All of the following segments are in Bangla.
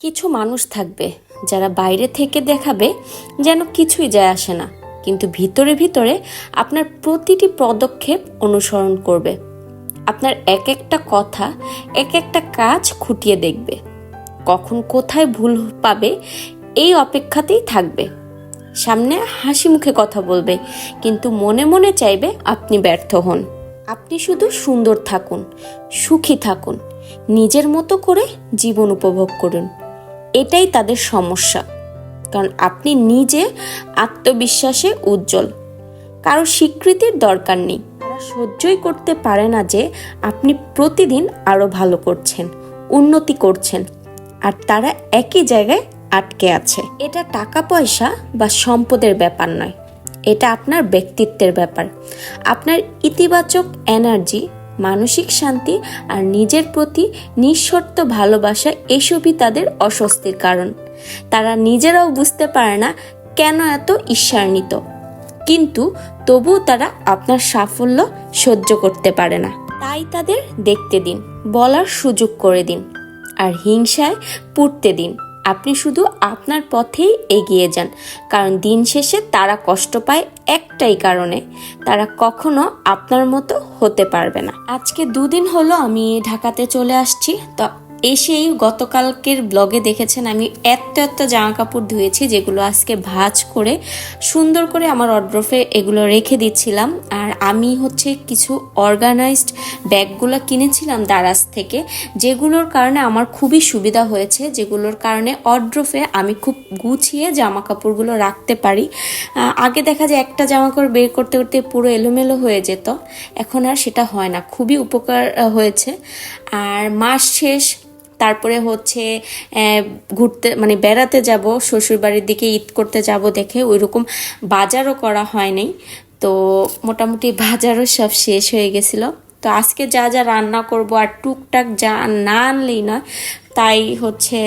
কিছু মানুষ থাকবে যারা বাইরে থেকে দেখাবে যেন কিছুই যায় আসে না, কিন্তু ভিতরে ভিতরে আপনার প্রতিটি পদক্ষেপ অনুসরণ করবে। আপনার এক একটা কথা, এক একটা কাজ খুঁটিয়ে দেখবে। কখন কোথায় ভুল পাবে এই অপেক্ষাতেই থাকবে। সামনে হাসি মুখে কথা বলবে, কিন্তু মনে মনে চাইবে আপনি ব্যর্থ হন। আপনি শুধু সুন্দর থাকুন, সুখী থাকুন, নিজের মতো করে জীবন উপভোগ করুন। এটাই তাদের সমস্যা। কারণ আপনি নিজে আত্মবিশ্বাসে উজ্জ্বল। কারও স্বীকৃতির দরকার নেই। তারা সহ্যই করতে পারে না যে আপনি প্রতিদিন আরও ভালো করছেন, উন্নতি করছেন, আর তারা একই জায়গায় আটকে আছে। এটা টাকা পয়সা বা সম্পদের ব্যাপার নয়। এটা আপনার ব্যক্তিত্বের ব্যাপার। আপনার ইতিবাচক এনার্জি মানসিক শান্তি আর নিজের প্রতি নিঃশর্ত ভালোবাসা এসবই তাদের অস্বস্তির কারণ। তারা নিজেরাও বুঝতে পারে না কেন এত ঈর্ষান্বিত। কিন্তু তবুও তারা আপনার সাফল্য সহ্য করতে পারে না। তাই তাদের দেখতে দিন, বলার সুযোগ করে দিন, আর হিংসায় পুড়তে দিন। আপনি শুধু আপনার পথেই এগিয়ে যান। কারণ দিন শেষে তারা কষ্ট পায় একটাই কারণে, তারা কখনো আপনার মতো হতে পারবে না। আজকে দুদিন হলো আমি ঢাকাতে চলে আসছি, তো এসেই গতকালকের ব্লগে দেখেছেন আমি এত এত জামা কাপড় ধুয়েছি, যেগুলো আজকে ভাজ করে সুন্দর করে আমার অড্রফে এগুলো রেখে দিচ্ছিলাম। আর আমি হচ্ছে কিছু অর্গানাইজড ব্যাগগুলো কিনেছিলাম দারাজ থেকে, যেগুলোর কারণে আমার খুবই সুবিধা হয়েছে, যেগুলোর কারণে অড্রফে আমি খুব গুছিয়ে জামা কাপড়গুলো রাখতে পারি। আগে দেখা যায় একটা জামা কাপড় বের করতে করতে পুরো এলোমেলো হয়ে যেত, এখন আর সেটা হয় না, খুবই উপকার হয়েছে। আর মাস শেষ তারপরে হচ্ছে ঘুরতে মানে বেড়াতে যাব, শ্বশুরবাড়ির দিকে ঈদ করতে যাব দেখে ওইরকম বাজারও করা হয়নি। তো মোটামুটি বাজারও সব শেষ হয়ে গেছিল। তো আজকে যা যা রান্না করব আর টুকটাক যা না আনলেই নয়, তাই হচ্ছে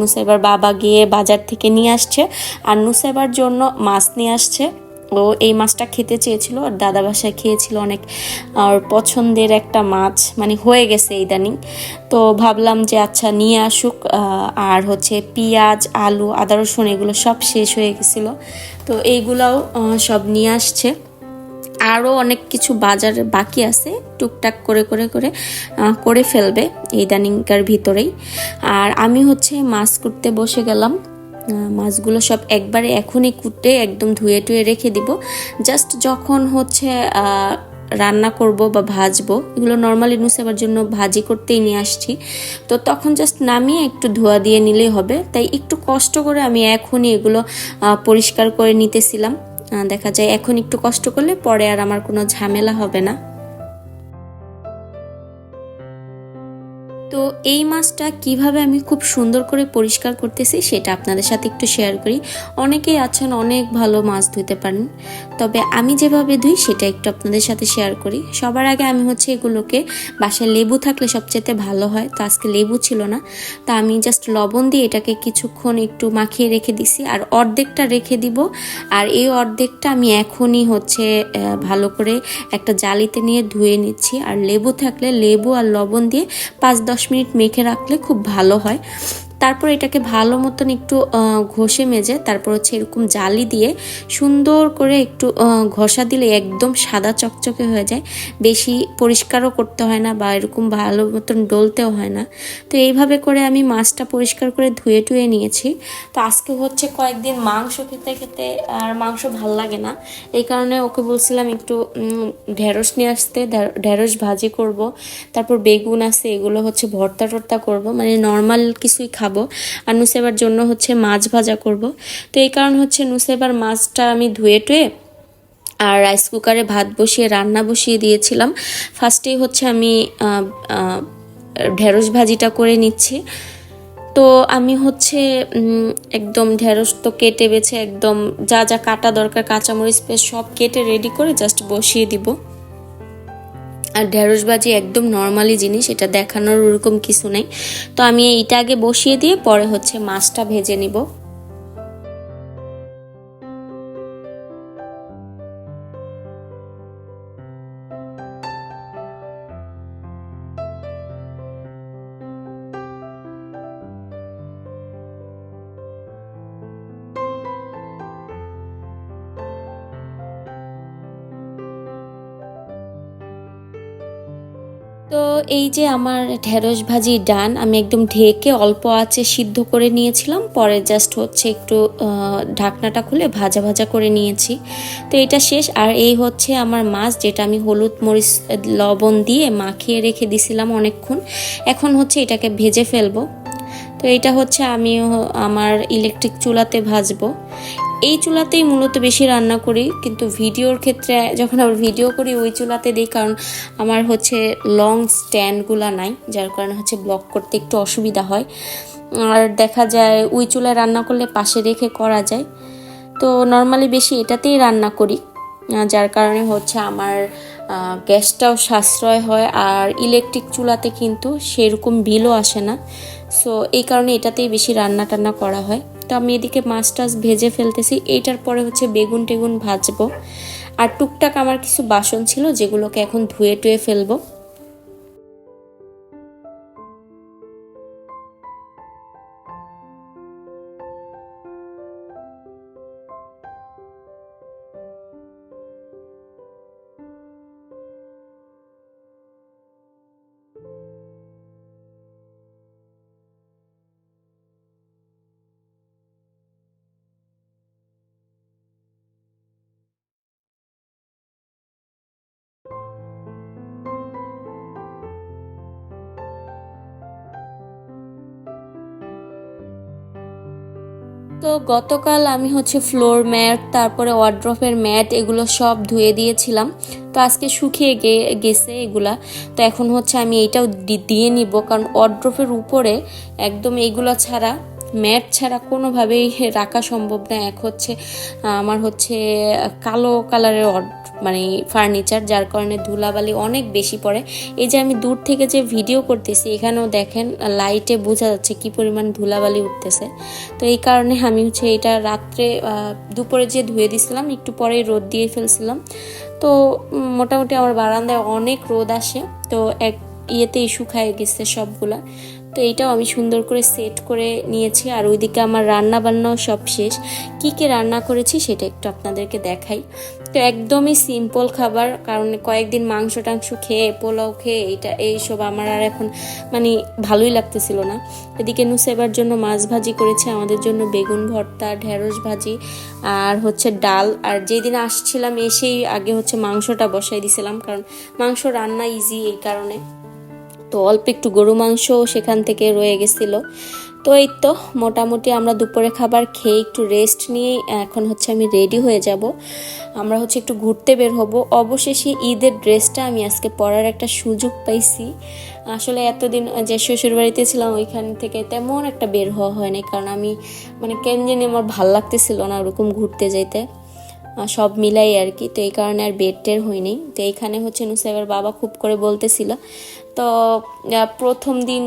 নুসাইবার বাবা গিয়ে বাজার থেকে নিয়ে আসছে। আর নুসাইবার জন্য মাছ নিয়ে আসছে। ও এই মাছটা খেতে চেয়েছিল আর দাদা বাসায় খেয়েছিল অনেক, আর পছন্দের একটা মাছ মানে হয়ে গেছে ইদানিং। তো ভাবলাম যে আচ্ছা নিয়ে আসুক আর হচ্ছে পেঁয়াজ, আলু, আদা, রসুন এগুলো সব শেষ হয়ে গেছিল। তো এইগুলাও সব নিয়ে আসছে। আরও অনেক কিছু বাজার বাকি আছে, টুকটাক করে করে করে করে ফেলবে এই দানিংকার ভিতরেই। আর আমি হচ্ছে মাছ কুটতে বসে গেলাম। মাছগুলো সব একবারে এখনই কুটে একদম ধুয়ে টুয়ে রেখে দিব। জাস্ট যখন হচ্ছে রান্না করব বা ভাজবো, এগুলো নর্মালি নুসেবার জন্য ভাজি করতেই নিয়ে আসছি। তো তখন জাস্ট নামিয়ে একটু ধোয়া দিয়ে নিলেই হবে। তাই একটু কষ্ট করে আমি এখনই এগুলো পরিষ্কার করে নিতেছিলাম। দেখা যায় এখন একটু কষ্ট করলে পরে আর আমার কোনো ঝামেলা হবে না। তো এই মাছটা কীভাবে আমি খুব সুন্দর করে পরিষ্কার করতেছি সেটা আপনাদের সাথে একটু শেয়ার করি। অনেকেই আছেন অনেক ভালো মাছ ধুতে পারেন, তবে আমি যেভাবে ধুই সেটা একটু আপনাদের সাথে শেয়ার করি। সবার আগে আমি হচ্ছে এগুলোকে বাসায় লেবু থাকলে সবচেয়ে ভালো হয়, তো আজকে লেবু ছিল না, তা আমি জাস্ট লবণ দিয়ে এটাকে কিছুক্ষণ একটু মাখিয়ে রেখে দিছি, আর অর্ধেকটা রেখে দিব। আর এই অর্ধেকটা আমি এখনই হচ্ছে ভালো করে একটা জালিতে নিয়ে ধুয়ে নিচ্ছি। আর লেবু থাকলে লেবু আর লবণ দিয়ে পাঁচ দশ মিনিট মেখে রাখলে খুব ভালো হয়। তারপর এটাকে ভালো মতন একটু ঘষে মেজে তারপর হচ্ছে এরকম জালি দিয়ে সুন্দর করে একটু ঘষা দিলে একদম সাদা চকচকে হয়ে যায়। বেশি পরিষ্কারও করতে হয় না বা এরকম ভালো মতন ডলতেও হয় না। তো এইভাবে করে আমি মাছটা পরিষ্কার করে ধুয়ে টুয়ে নিয়েছি। তো আজকে হচ্ছে কয়েকদিন মাংস খেতে খেতে আর মাংস ভালো লাগে না। এই কারণে ওকে বলছিলাম একটু ঢেঁড়স নিয়ে আসতে ঢেঁড়স ভাজি করব। তারপর বেগুন আছে, এগুলো হচ্ছে ভর্তা টর্তা করব। মানে নর্মাল কিছুই খাব আর নুসেবার জন্য হচ্ছে মাছ ভাজা করব। তো এই কারণ হচ্ছে নুসেবার মাছটা আমি ধুয়ে টুয়ে আর রাইস কুকারে ভাত বসিয়ে, রান্না বসিয়ে দিয়েছিলাম। ফার্স্টেই হচ্ছে আমি ঢেঁড়স ভাজিটা করে নিচ্ছি। তো আমি হচ্ছে একদম ঢেঁড়স তো কেটে বেছে একদম যা যা কাটা দরকার, কাঁচামরিচ পেস্ট সব কেটে রেডি করে জাস্ট বসিয়ে দিব। আর ঢেঁড়স একদম নর্মালি জিনিস, এটা দেখানোর ওরকম কিছু নেই। তো আমি এইটা আগে বসিয়ে দিয়ে পরে হচ্ছে মাছটা ভেজে নিব। তো এই যে আমার ঢেঁড়স ভাজি ডান, আমি একদম ঢেকে অল্প আঁচে সিদ্ধ করে নিয়েছিলাম। পরে জাস্ট হচ্ছে একটু ঢাকনাটা খুলে ভাজা ভাজা করে নিয়েছি। তো এটা শেষ। আর এই হচ্ছে আমার মাছ, যেটা আমি হলুদ মরিচ লবণ দিয়ে মাখিয়ে রেখে দিছিলাম অনেকক্ষণ। এখন হচ্ছে এটাকে ভেজে ফেলব। তো এটা হচ্ছে আমি আমার ইলেকট্রিক চুলাতে ভাজবো। এই চুলাতেই মূলত বেশি রান্না করি, কিন্তু ভিডিওর ক্ষেত্রে, যখন আমার ভিডিও করি, ওই চুলাতে দিই, কারণ আমার হচ্ছে লং স্ট্যান্ডগুলো নাই, যার কারণে হচ্ছে ব্লক করতে একটু অসুবিধা হয়। আর দেখা যায়, ওই চুলায় রান্না করলে পাশে রেখে করা যায়। তো নর্মালি বেশি এটাতেই রান্না করি। যার কারণে হচ্ছে আমার গ্যাসটাও সাশ্রয় হয় আর ইলেকট্রিক চুলাতে কিন্তু সেরকম বিলও আসে না। সো এই কারণে এটাতেই বেশি রান্না টান্না করা হয়। তো আমি এদিকে মাছ টাছ ভেজে ফেলতেছি। এইটার পরে হচ্ছে বেগুন টেগুন ভাজবো। আর টুকটাক আমার কিছু বাসন ছিল যেগুলোকে এখন ধুয়ে টুয়ে ফেলব। তো গতকাল আমি হচ্ছে ফ্লোর ম্যাট তারপরে ওয়ার্ড্রফের ম্যাট এগুলো সব ধুয়ে দিয়েছিলাম। তো আজকে শুকিয়ে গে, গেছে এগুলা। তো এখন হচ্ছে আমি এইটাও দিয়ে নিব। কারণ ওয়ার্ড্রফের উপরে একদম এগুলো ছাড়া ম্যাট ছাড়া কোনোভাবেই রাখা সম্ভব না। এক হচ্ছে, আমার হচ্ছে কালো কালারের মানে ফার্নিচার, যার কারণে ধুলাবালি অনেক বেশি পড়ে। এই যে আমি দূর থেকে যে ভিডিও করতেছি, এখানেও দেখেন লাইটে বোঝা যাচ্ছে কি পরিমাণ ধুলাবালি উঠতেছে। তো এই কারণে আমি হচ্ছে এটা রাত্রে দুপুরে যে ধুয়ে দিছিলাম, একটু পরেই রোদ দিয়ে ফেলছিলাম। তো মোটামুটি আমার বারান্দায় অনেক রোদ আসে। তো এক ইয়েতেই শুকায় গেছে সবগুলা। তো এইটাও আমি সুন্দর করে সেট করে নিয়েছি। আর ওইদিকে আমার রান্না বান্নাও সব শেষ। কি কি রান্না করেছি সেটা একটু আপনাদেরকে দেখাই। তো একদমই সিম্পল খাবার, কারণ কয়েকদিন মাংস টাংস খেয়ে, পোলাও খেয়ে, এইটা, এইসব আমার আর এখন মানে ভালোই লাগতেছিল না। এদিকে নুসেবার জন্য মাছ ভাজি করেছে। আমাদের জন্য বেগুন ভর্তা, ঢেঁড়স ভাজি, আর হচ্ছে ডাল। আর যেদিন আসছিলাম এসেই আগে হচ্ছে মাংসটা বসাই দিছিলাম, কারণ মাংস রান্না ইজি এই কারণে। তো অল্প একটু গরু মাংস সেখান থেকে রয়ে গেছিল। তো এই তো মোটামুটি আমরা দুপুরে খাবার খেয়ে একটু রেস্ট নিয়ে এখন হচ্ছে আমি রেডি হয়ে যাব। আমরা হচ্ছে একটু ঘুরতে বের হব। অবশেষে ঈদের ড্রেসটা আমি আজকে পরার একটা সুযোগ পাইছি। আসলে এতদিন যে শ্বশুর বাড়িতে ছিলাম ওইখান থেকে তেমন একটা বের হওয়া হয়নি, কারণ আমি মানে কেন জানি আমার ভালো লাগতেছিল না ওরকম ঘুরতে যেতে সব মিলাই আর কি। তো এই কারণে আর বেড টের হয়নি। তো এইখানে হচ্ছে নুসাইবার বাবা খুব করে বলতেছিল। তো প্রথম দিন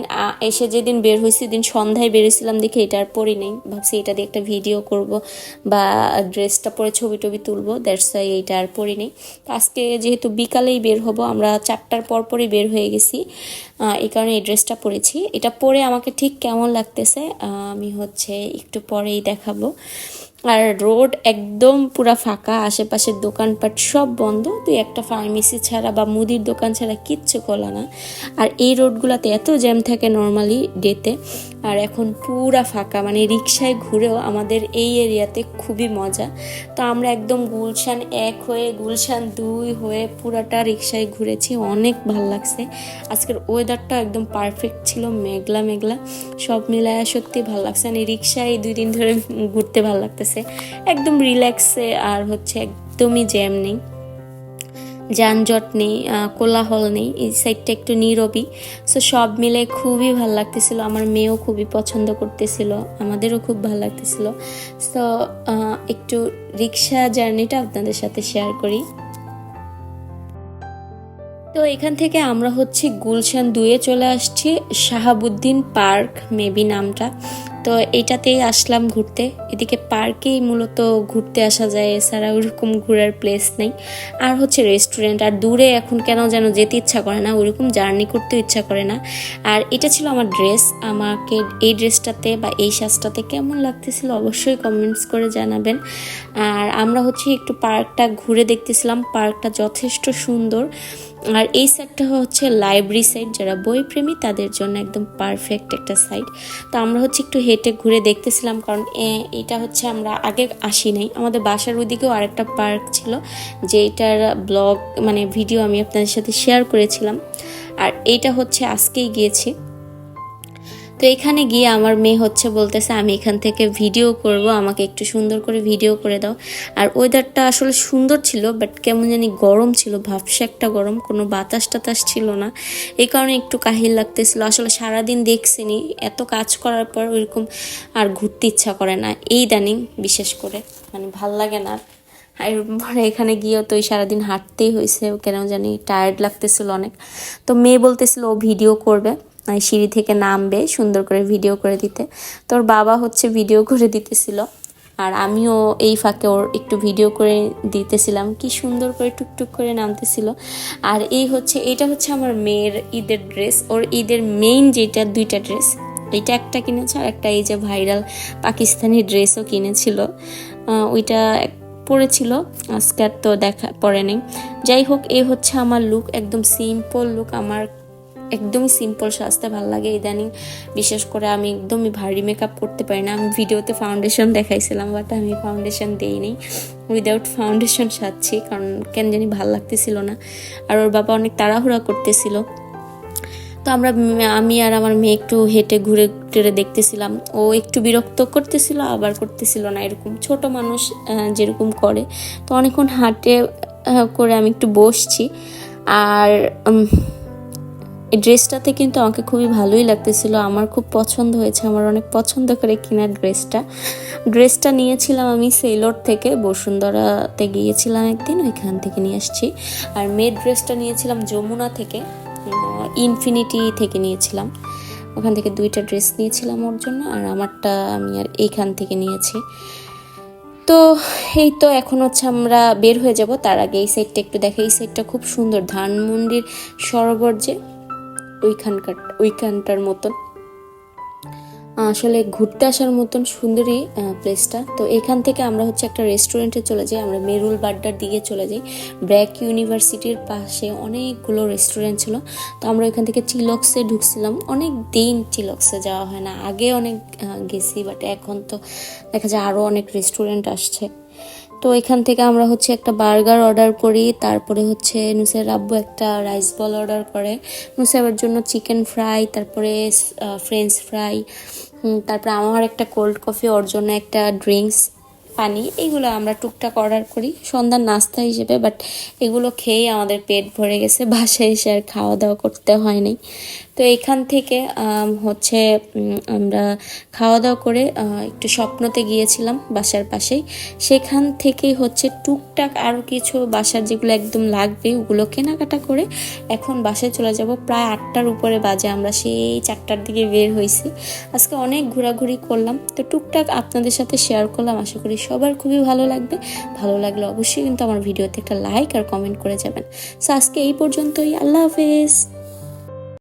এসে যেদিন বের হয়েছি দিন সন্ধ্যায় বেরিয়েছিলাম দেখে এটা আর নেই। ভাবছি এটা দিয়ে একটা ভিডিও করব বা ড্রেসটা পরে ছবি টবি তুলবো দ্যাটস ওয়াই এইটা আর পরি নেই। আজকে যেহেতু বিকালেই বের হব, আমরা চারটার পর পরই বের হয়ে গেছি। এই কারণে এই ড্রেসটা পরেছি। এটা পরে আমাকে ঠিক কেমন লাগতেছে আমি হচ্ছে একটু পরেই দেখাবো। আর রোড একদম পুরা ফাঁকা আশেপাশের দোকানপাট সব বন্ধ। তুই একটা ফার্মেসি ছাড়া বা মুদির দোকান ছাড়া কিচ্ছু খোলা না। আর এই রোডগুলোতে এত জ্যাম থাকে নর্মালি ডেতে আর এখন পুরা ফাঁকা মানে রিক্সায় ঘুরেও আমাদের এই এরিয়াতে খুবই মজা। তো আমরা একদম গুলশান এক হয়ে, গুলশান দুই হয়ে পুরাটা রিক্সায় ঘুরেছি। অনেক ভালো লাগছে। আজকের ওয়েদারটা একদম পারফেক্ট ছিল মেঘলা মেঘলা সব মিলায় সত্যি ভালো লাগছে। মানে রিক্সায় দুই দিন ধরে ঘুরতে ভালো লাগতেছে। একদম রিল্যাক্সে আর হচ্ছে একদমই জ্যাম নেই। যানজট নেই কোলাহল নেই, এই সাইডটা একটু নীরবই। সো সব মিলে খুবই ভালো লাগতেছিল। আমার মেয়েও খুবই পছন্দ করতেছিল, আমাদেরও খুব ভালো লাগতেছিল। সো একটু রিক্সা জার্নিটা আপনাদের সাথে শেয়ার করি। তো এখান থেকে আমরা হচ্ছে গুলশান দুয়ে চলে আসছি, শাহাবুদ্দিন পার্ক, মেবি নামটা। তো এইটাতেই আসলাম ঘুরতে। এদিকে পার্কেই মূলত ঘুরতে আসা যায়, এছাড়া ওইরকম ঘোরার প্লেস নেই। আর হচ্ছে রেস্টুরেন্ট আর দূরে এখন কেন যেন যেতে ইচ্ছা করে না ওইরকম জার্নি করতেও ইচ্ছা করে না। আর এটা ছিল আমার ড্রেস আমাকে এই ড্রেসটাতে বা এই সাজটাতে কেমন লাগতেছিল অবশ্যই কমেন্টস করে জানাবেন। আর আমরা হচ্ছে একটু পার্কটা ঘুরে দেখতেছিলাম, পার্কটা যথেষ্ট সুন্দর। আর এই সাইডটা হচ্ছে লাইব্রেরি সাইট যারা বই প্রেমী তাদের জন্য একদম পারফেক্ট একটা সাইট তো আমরা হচ্ছে একটু হেঁটে ঘুরে দেখতেছিলাম, কারণ এটা হচ্ছে আমরা আগে আসি নাই। আমাদের বাসার ওদিকেও আরেকটা পার্ক ছিল যে এটার ব্লগ মানে ভিডিও আমি আপনাদের সাথে শেয়ার করেছিলাম। আর এইটা হচ্ছে আজকেই গিয়েছি। তো এখানে গিয়ে আমার মেয়ে হচ্ছে বলতেছে, আমি এখান থেকে ভিডিও করব, আমাকে একটু সুন্দর করে ভিডিও করে দাও। আর ওয়েদারটা আসলে সুন্দর ছিল বাট কেমন জানি গরম ছিল, ভাবসা একটা গরম, কোনো বাতাস টাতাস ছিল না। এই কারণে একটু কাহিল লাগতেছিল, আসলে সারাদিন দেখছিনি, এত কাজ করার পর ওইরকম আর ঘুরতে ইচ্ছা করে না। এই দানিং বিশেষ করে মানে ভালো লাগে না। আর এখানে গিয়েও তো ওই সারাদিন হাঁটতেই হয়েছে কেন জানি টায়ার্ড লাগতেছিল অনেক। তো মেয়ে বলতেছিল ও ভিডিও করবে। সিঁড়ি থেকে নামবে সুন্দর করে ভিডিও করে দিতে। তোর বাবা হচ্ছে ভিডিও করে দিতেছিল। আর আমিও এই ফাঁকে ওর একটু ভিডিও করে দিতেছিলাম। কি সুন্দর করে টুকটুক করে নামতেছিল। আর এই হচ্ছে, এটা হচ্ছে আমার মেয়ের ঈদের ড্রেস ওর ঈদের মেইন যেটা, দুইটা ড্রেস এইটা একটা কিনেছে আর একটা এই যে ভাইরাল পাকিস্তানি ড্রেসও কিনেছিল। ওইটা পরেছিল। আজকে আর তো দেখা, পরে নেই। যাই হোক, এ হচ্ছে আমার লুক একদম সিম্পল লুক আমার একদমই সিম্পল সাজতে ভালো লাগে ইদানিং। বিশেষ করে আমি একদমই ভারী মেকআপ করতে পারি না। আমি ভিডিওতে ফাউন্ডেশন দেখাইছিলাম বাট আমি ফাউন্ডেশন দেইনি। উইদাউট ফাউন্ডেশন সাজছি, কারণ কেন জানি ভালো লাগতেছিল না। আর ওর বাবা অনেক তাড়াহুড়া করতেছিল। তো আমরা আমি আর আমার মেয়ে একটু হেঁটে ঘুরে টুরে দেখতেছিলাম। ও একটু বিরক্ত করতেছিল, আবার করতেছিল না, এরকম। ছোট মানুষ যেরকম করে। তো অনেকক্ষণ হাঁটে করে আমি একটু বসছি। আর এই ড্রেসটাতে কিন্তু আমাকে খুবই ভালোই লাগতেছিল। আমার খুব পছন্দ হয়েছে। আমার অনেক পছন্দ করে কেনা ড্রেসটা। ড্রেসটা নিয়েছিলাম আমি সেলর থেকে। বসুন্ধরাতে গিয়েছিলাম একদিন, ওইখান থেকে নিয়ে আসছি। আর মেয়ের ড্রেসটা নিয়েছিলাম যমুনা থেকে। ইনফিনিটি থেকে নিয়েছিলাম। ওখান থেকে দুইটা ড্রেস নিয়েছিলাম ওর জন্য। আর আমারটা আমি আর এইখান থেকে নিয়েছি। তো এই তো এখন হচ্ছে আমরা বের হয়ে যাব। তার আগে এই সাইডটা একটু দেখে এই সাইডটা খুব সুন্দর। ধানমন্ডির সরোবর যে ওইখানকার, ওইখানটার মতন। আসলে ঘুরতে আসার মতন সুন্দরী প্লেসটা তো এখান থেকে আমরা হচ্ছে একটা রেস্টুরেন্টে চলে যাই, আমরা মেরুল বাড্ডার দিকে চলে যাই। ব্র্যাক ইউনিভার্সিটির পাশে অনেকগুলো রেস্টুরেন্ট ছিল। তো আমরা এখান থেকে চিলক্সে ঢুকছিলাম। অনেক দিন চিলক্সে যাওয়া হয় না। আগে অনেক গেছি বাট এখন তো দেখা যায় আরও অনেক রেস্টুরেন্ট আসছে। তো এখান থেকে আমরা হচ্ছে একটা বার্গার অর্ডার করি, তারপরে হচ্ছে নুসের আব্বু একটা রাইস বল অর্ডার করে। নুসেবের জন্য চিকেন ফ্রাই, তারপরে ফ্রেঞ্চ ফ্রাই তারপরে আমার একটা কোল্ড কফি, ওর জন্য একটা ড্রিঙ্কস, পানি, এগুলো আমরা টুকটাক অর্ডার করি। সন্ধ্যার নাস্তা হিসেবে, বাট এগুলো খেয়েই আমাদের পেট ভরে গেছে, বাসায় এসে আর খাওয়া দাওয়া করতে হয়নি তো এখান থেকে হচ্ছে আমরা খাওয়া দাওয়া করে একটু স্বপ্নতে গিয়েছিলাম বাসার পাশেই। সেখান থেকেই হচ্ছে টুকটাক আরও কিছু বাসার যেগুলো একদম লাগবে ওগুলো কেনাকাটা করে এখন বাসায় চলে যাব। প্রায় আটটার উপরে বাজে, আমরা সেই চারটার দিকে বের হয়েছি। আজকে অনেক ঘোরাঘুরি করলাম। তো টুকটাক আপনাদের সাথে শেয়ার করলাম। আশা করি সবার খুবই ভালো লাগবে। ভালো লাগলে অবশ্যই কিন্তু আমার ভিডিওতে একটা লাইক আর কমেন্ট করে যাবেন। সো আজকে এই পর্যন্তই। আল্লাহ হাফেজ।